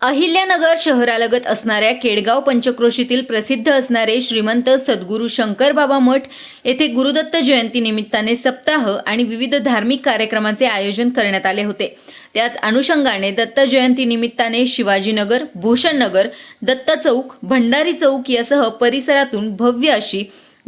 अहिल्यानगर शहरालगत असणाऱ्या केडगाव पंचक्रोशीतील प्रसिद्ध असणारे श्रीमंत सद्गुरू शंकरबाबा मठ येथे गुरुदत्त जयंती निमित्ताने सप्ताह आणि विविध धार्मिक कार्यक्रमाचे आयोजन करण्यात आले होते. त्याच अनुषंगाने दत्त जयंती निमित्ताने शिवाजीनगर भूषणनगर दत्त चौक भंडारी चौक यासह परिसरातून भव्य अशी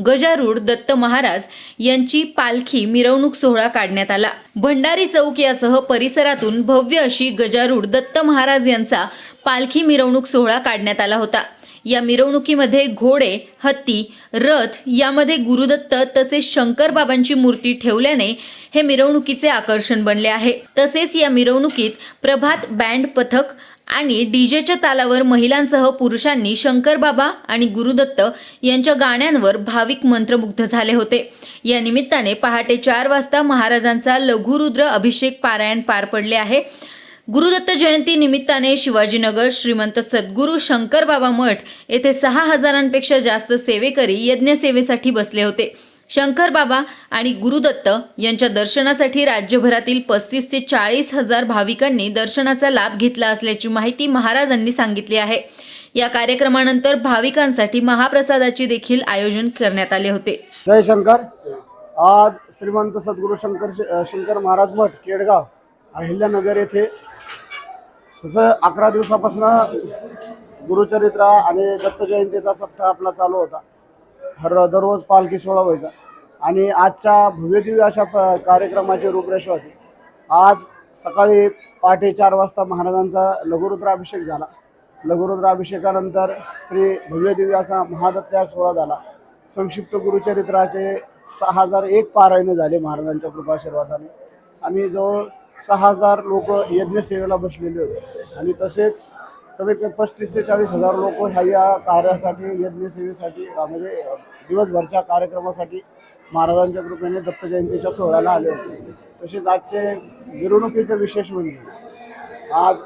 गजारूढ दत्त महाराज यांची पालखी मिरवणूक सोहळा काढण्यात आला. भंडारी चौक यासह परिसरातून भव्य अशी गजारूढ दत्त महाराज यांचा पालखी मिरवणूक सोहळा काढण्यात आला होता. या मिरवणुकीमध्ये घोडे हत्ती रथ यामध्ये गुरुदत्त तसेच शंकर बाबांची मूर्ती ठेवल्याने हे मिरवणुकीचे आकर्षण बनले आहे. तसेच या मिरवणुकीत प्रभात बँड पथक आणि डीजेच्या तालावर महिलांसह पुरुषांनी शंकरबाबा आणि गुरुदत्त यांच्या गाण्यांवर भाविक मंत्रमुग्ध झाले होते. या निमित्ताने पहाटे चार वाजता महाराजांचा लघुरुद्र अभिषेक पारायण पार पडले आहे. गुरुदत्त जयंती निमित्ताने शिवाजीनगर श्रीमंत सद्गुरू शंकरबाबा मठ येथे सहा हजारांपेक्षा जास्त सेवेकरी यज्ञसेवेसाठी बसले होते. शंकर बाबा आणि गुरुदत्त यांच्या दर्शनासाठी राज्यभरातील पस्तीस ते चाळीस हजार भाविकांनी दर्शनाचा लाभ घेतला असल्याची माहिती महाराजांनी सांगितली आहे. या कार्यक्रमानंतर भाविकांसाठी महाप्रसादाचे देखील आयोजन करण्यात आले होते. जय शंकर. आज श्रीमंत सद्गुरू शंकर शंकर महाराज मठ केडगाव अहिल्यानगर येथे सतत अकरा दिवसापासून गुरुचरित्रा आणि दत्त जयंतीचा सप्ताह आपला चालू होता. हर दररोज पालखी सोहळा व्हायचा. आणि आजच्या भव्यदिव्य अशा प कार्यक्रमाची रूपरेषा होती. आज सकाळी पहाटे चार वाजता महाराजांचा लघुरुद्राभिषेक झाला. लघुरुद्राभिषेकानंतर श्री भव्यदिव्य असा महादत्याग सोहळा झाला. संक्षिप्त गुरुचरित्राचे सहा हजार एक पारायणं झाले महाराजांच्या कृपाशीर्वादाने. आणि जवळ सहा हजार लोक यज्ञसेवेला बसलेले होते. आणि तसेच कमीत कमी पस्तीस ते चाळीस हजार लोक ह्या या कार्यासाठी यज्ञसेवेसाठी म्हणजे दिवसभरच्या कार्यक्रमासाठी महाराजांच्या कृपेने दत्त जयंतीच्या सोहळ्याला आले होते. तसेच आजचे मिरवणुकीचं विशेष म्हणजे आज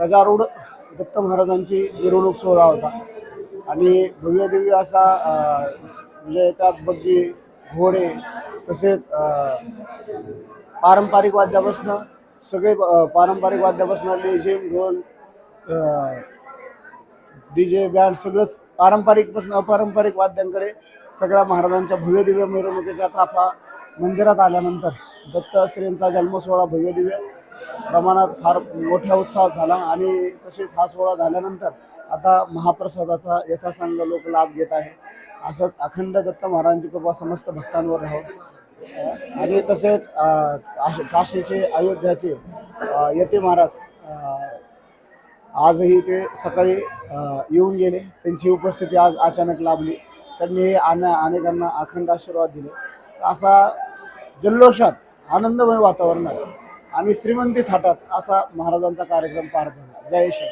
गजारूढ दत्त महाराजांची मिरवणूक सोहळा होता. आणि भव्य दिव्य असा म्हणजे त्यात बग्गी घोडे तसेच पारंपरिक वाद्यापासनं सगळे पारंपरिक वाद्यापासनं लेझिम ढोल डी जे बँड सगळंच पारंपरिकपासून अपारंपरिक वाद्यांकडे सगळ्या महाराजांच्या भव्य दिव्य मिरवणुकीचा ताफा मंदिरात आल्यानंतर दत्तश्रींचा जन्मसोहळा भव्य दिव्य प्रमाणात फार मोठ्या उत्साहात झाला आणि तसेच हा सोहळा झाल्यानंतर आता महाप्रसादाचा यथासांग लोक लाभ घेत आहे. असंच अखंड दत्त महाराजांची कृपा समस्त भक्तांवर राहो. आणि तसेच काशीचे अयोध्याचे अं, यती महाराज आजही ते सकाळी येऊन गेले. त्यांची उपस्थिती आज अचानक लाभली. त्यांनी अने अनेकांना अखंड आशीर्वाद दिले. असा जल्लोषात आनंदमय वातावरणात आणि श्रीमंती थाटात असा महाराजांचा कार्यक्रम पार पडला. जय श्री